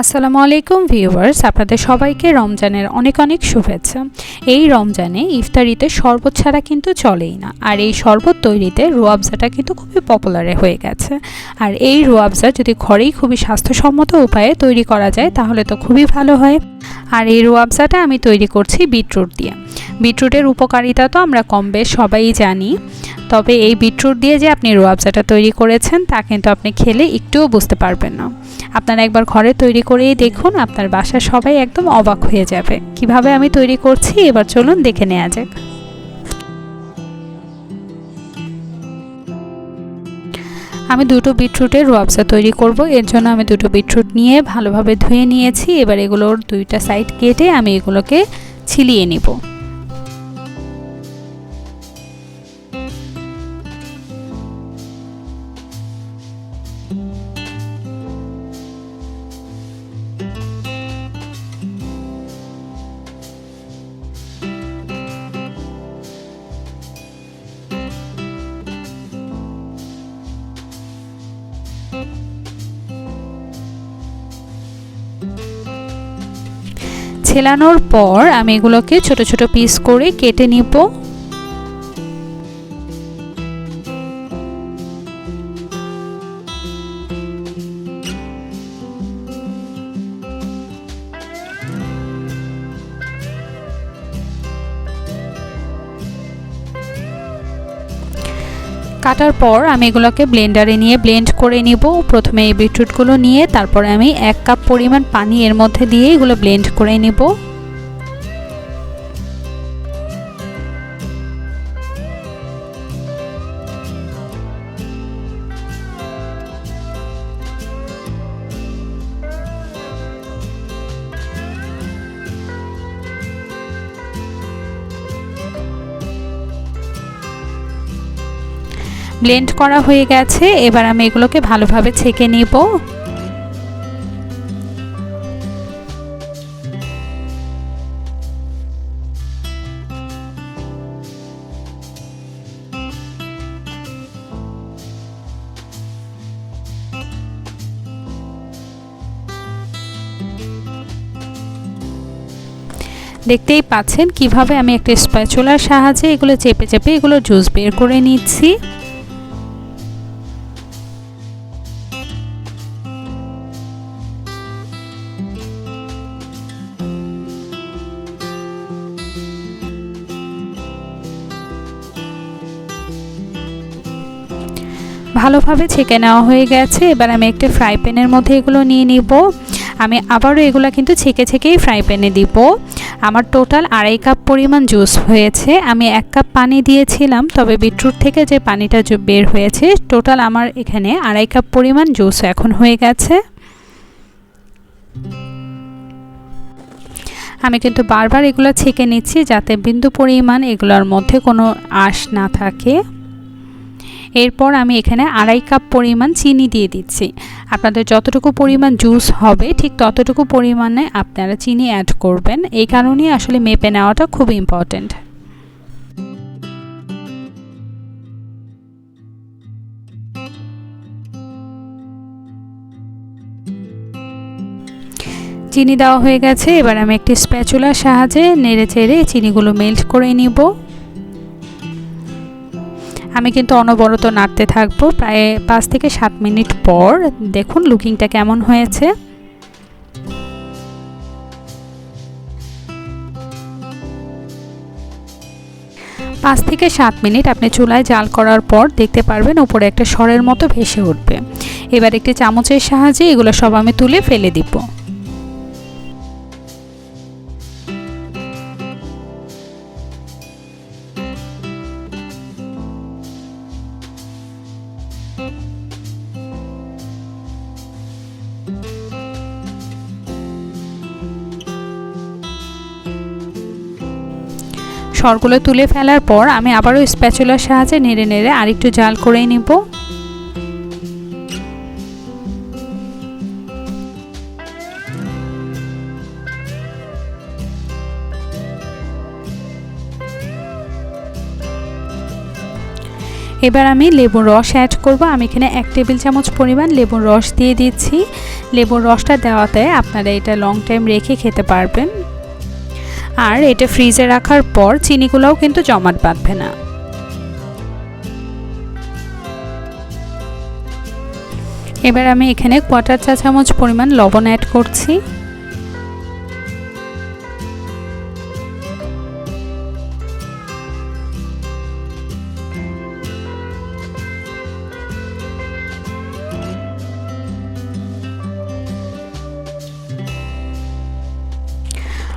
আসসালামু আলাইকুম, ভিউয়ার্স। আপনাদের সবাইকে রমজানের অনেক অনেক শুভেচ্ছা। এই রমজানে ইফতারিতে শরবত ছাড়া কিন্তু চলেই না। আর এই শরবত তৈরিতে রোয়াবজাটা কিন্তু খুবই পপুলারে হয়ে গেছে। আর এই রোয়াবজা যদি ঘরেই খুবই স্বাস্থ্যসম্মত উপায়ে তৈরি করা যায়, তাহলে তো খুবই ভালো হয়। আর এই রোয়াবজাটা আমি তৈরি করছি বিটরুট দিয়ে। বিটরুটের উপকারিতা তো আমরা কম বেশ সবাই জানি। তবে এই বিটরুট দিয়ে যে আপনি রোয়াবজাটা তৈরি করেছেন, তা কিন্তু আপনি খেলে একটুও বুঝতে পারবেন না। আপনারা একবার ঘরে তৈরি করেই দেখুন, আপনার বাসার সবাই একদম অবাক হয়ে যাবে। কীভাবে আমি তৈরি করছি, এবার চলুন দেখে নেওয়া যাক। আমি দুটো বিটরুটের রোয়াবসা তৈরি করব। এর জন্য আমি দুটো বিটরুট নিয়ে ভালোভাবে ধুয়ে নিয়েছি। এবার এগুলোর দুইটা সাইড কেটে আমি এগুলোকে ছিলিয়ে নিব। ছেলানোর পর আমি এগুলোকে ছোট ছোট পিস করে কেটে নিব। কাটার পর আমি এগুলোকে ব্লেন্ডারে নিয়ে ব্লেন্ড করে নিব। প্রথমে এই বিটরুটগুলো নিয়ে তারপরে আমি এক কাপ পরিমাণ পানি এর মধ্যে দিয়ে এগুলো ব্লেন্ড করে নিব। ব্লেন্ড করা হয়ে গেছে, এবার আমি এগুলোকে ভালোভাবে ছেঁকে নিব। দেখতেই পাচ্ছেন কীভাবে আমি একটা স্প্যাচুলার সাহায্যে এগুলো চেপে চেপে এগুলো জুস বের করে নিচ্ছি। ভালোভাবে ছেঁকে নেওয়া হয়ে গেছে। এবার আমি একটা ফ্রাই প্যানের মধ্যে এগুলো নিয়ে নিব। আমি আবারও এগুলো কিন্তু ছেঁকে ছেঁকেই ফ্রাই প্যানে দিব। আমার টোটাল আড়াই কাপ পরিমাণ জুস হয়েছে। আমি এক কাপ পানি দিয়েছিলাম, তবে বিটরুট থেকে যে পানিটা বের হয়েছে টোটাল আমার এখানে আড়াই কাপ পরিমাণ জুস এখন হয়ে গেছে। আমি কিন্তু বারবার এগুলো ছেঁকে নিচ্ছি যাতে বিন্দু পরিমাণ এগুলোর মধ্যে কোনো আঁশ না থাকে। এরপর আমি এখানে আড়াই কাপ পরিমাণ চিনি দিয়ে দিচ্ছি। আপনাদের যতটুকু পরিমাণ জুস হবে, ঠিক ততটুকু পরিমাণে আপনারা চিনি অ্যাড করবেন। এই কারণেই আসলে মেপে নেওয়াটা খুব ইম্পর্ট্যান্ট চিনি দেওয়া হয়ে গেছে। এবার আমি একটি স্প্যাচুলার সাহায্যে নেড়ে চেড়ে চিনিগুলো মেল্ট করে নিব। আমি কিন্তু অনবরত নাড়তে থাকব প্রায় পাঁচ থেকে সাত মিনিট পর। দেখুন লুকিংটা কেমন হয়েছে। পাঁচ থেকে সাত মিনিট আপনি চুলায় জাল করার পর দেখতে পারবেন উপরে একটা সরের মতো ভেসে উঠবে। এবার একটি চামচের সাহায্যে এগুলো সব আমি তুলে ফেলে দিব। সরগুলো তুলে ফেলার পর আমি আবারও স্প্যাচুলার সাহায্যে নেড়ে নেড়ে আরেকটু জাল করে নিব। এবার আমি লেবুর রস অ্যাড করব। আমি এখানে এক টেবিল চামচ পরিমাণ লেবুর রস দিয়ে দিচ্ছি। লেবুর রসটা দেওয়াতে আপনারা এটা লং টাইম রেখে খেতে পারবেন। আর এটা ফ্রিজে রাখার পর চিনিগুলোও কিন্তু জমাট বাঁধবে না। এবার আমি এখানে কোয়াটার চা চামচ পরিমাণ লবণ অ্যাড করছি।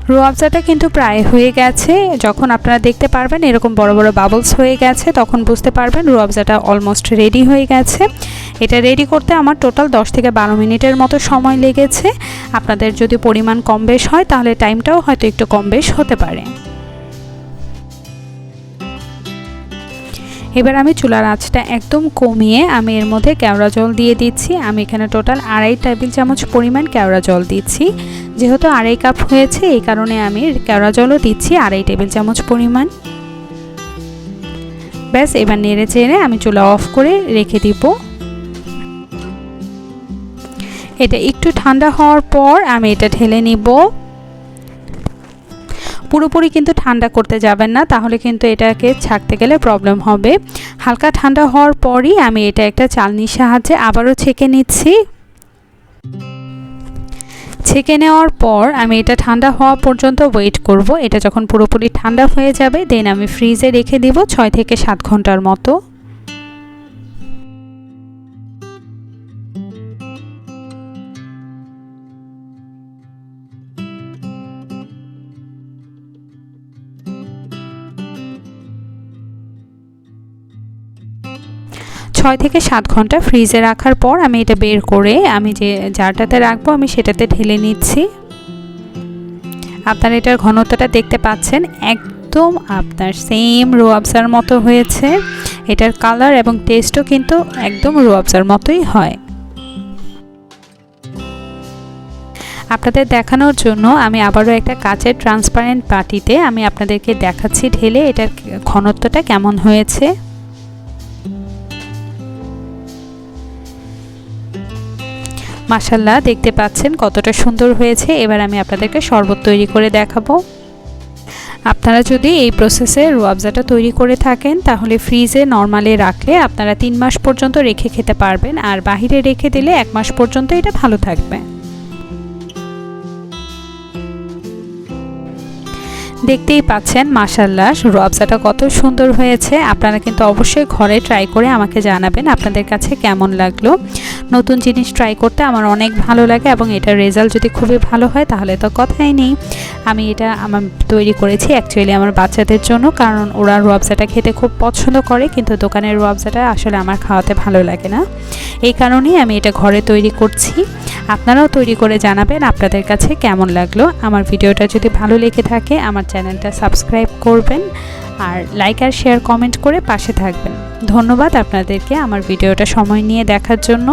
রোয়াবজাটা কিন্তু প্রায় হয়ে গেছে। যখন আপনারা দেখতে পারবেন এরকম বড় বড় বাবলস হয়ে গেছে, তখন বুঝতে পারবেন রোয়াবজাটা অলমোস্ট রেডি হয়ে গেছে। এটা রেডি করতে আমার টোটাল 10 থেকে বারো মিনিটের মতো সময় লেগেছে। আপনাদের যদি পরিমাণ কম বেশ হয়, তাহলে টাইমটাও হয়তো একটু কম বেশ হতে পারে। এবার আমি চুলার আঁচটা একদম কমিয়ে আমি এর মধ্যে কেওড়া জল দিয়ে দিচ্ছি। আমি এখানে টোটাল আড়াই টেবিল চামচ পরিমাণ কেওড়া জল দিচ্ছি। যেহেতু আড়াই কাপ হয়েছে, এই কারণে আমি কেওড়া জলও দিচ্ছি আড়াই টেবিল চামচ পরিমাণ। ব্যাস, এবার নেড়ে চেড়ে আমি চুলা অফ করে রেখে দিব। এটা একটু ঠান্ডা হওয়ার পর আমি এটা ঢেলে নিব। পুরোপুরি কিন্তু ঠান্ডা করতে যাবেন না, তাহলে কিন্তু এটাকে ছাকতে গেলে প্রবলেম হবে। হালকা ঠান্ডা হওয়ার পরই আমি এটা একটা চালনির সাহায্যে আবারও ছেঁকে নিচ্ছি। ছেঁকে নেওয়ার পর আমি এটা ঠান্ডা হওয়া পর্যন্ত ওয়েট করব। এটা যখন পুরোপুরি ঠান্ডা হয়ে যাবে দেন আমি ফ্রিজে রেখে দিব ছয় থেকে সাত ঘণ্টার মতো। ছয় থেকে সাত ঘণ্টা ফ্রিজে রাখার পর আমি এটা বের করে আমি যে জারটাতে রাখব আমি সেটাতে ঢেলে নিচ্ছি। আপনারা এটার ঘনত্বটা দেখতে পাচ্ছেন, একদম আপনার সেম রোয়াবসার মতো হয়েছে। এটার কালার এবং টেস্টও কিন্তু একদম রোয়াবসার মতোই হয়। আপনাদের দেখানোর জন্য আমি আবারও একটা কাচের ট্রান্সপারেন্ট বাটিতে আমি আপনাদেরকে দেখাচ্ছি ঢেলে এটার ঘনত্বটা কেমন হয়েছে। মাসাল্লাহ দেখতে পাচ্ছেন কতটা সুন্দর হয়েছে। এবার আমি আপনাদেরকে শরবত তৈরি করে দেখাবো। আপনারা যদি এই প্রসেসে রুয়াবজাটা তৈরি করে থাকেন, তাহলে ফ্রিজে নর্মালে রাখলে আপনারা তিন মাস পর্যন্ত রেখে খেতে পারবেন। আর বাহিরে রেখে দিলে এক মাস পর্যন্ত এটা ভালো থাকবে। দেখতেই পাচ্ছেন মাসাল্লাহ রুয়াবজাটা কত সুন্দর হয়েছে। আপনারা কিন্তু অবশ্যই ঘরে ট্রাই করে আমাকে জানাবেন আপনাদের কাছে কেমন লাগল। নতুন জিনিস ট্রাই করতে আমার অনেক ভালো লাগে এবং এটার রেজাল্ট যদি খুবই ভালো হয়, তাহলে তো কথাই নেই। আমি এটা আমার তৈরি করেছি অ্যাকচুয়ালি আমার বাচ্চাদের জন্য, কারণ ওরা রোয়াবজাটা খেতে খুব পছন্দ করে, কিন্তু দোকানের রোয়াবজাটা আসলে আমার খাওয়াতে ভালো লাগে না। এই কারণেই আমি এটা ঘরে তৈরি করছি। আপনারাও তৈরি করে জানাবেন আপনাদের কাছে কেমন লাগল। আমার ভিডিওটা যদি ভালো লেগে থাকে, আমার চ্যানেলটা সাবস্ক্রাইব করবেন। আর লাইক আর শেয়ার কমেন্ট করে পাশে থাকবেন। ধন্যবাদ আপনাদেরকে আমার ভিডিওটা সময় নিয়ে দেখার জন্য।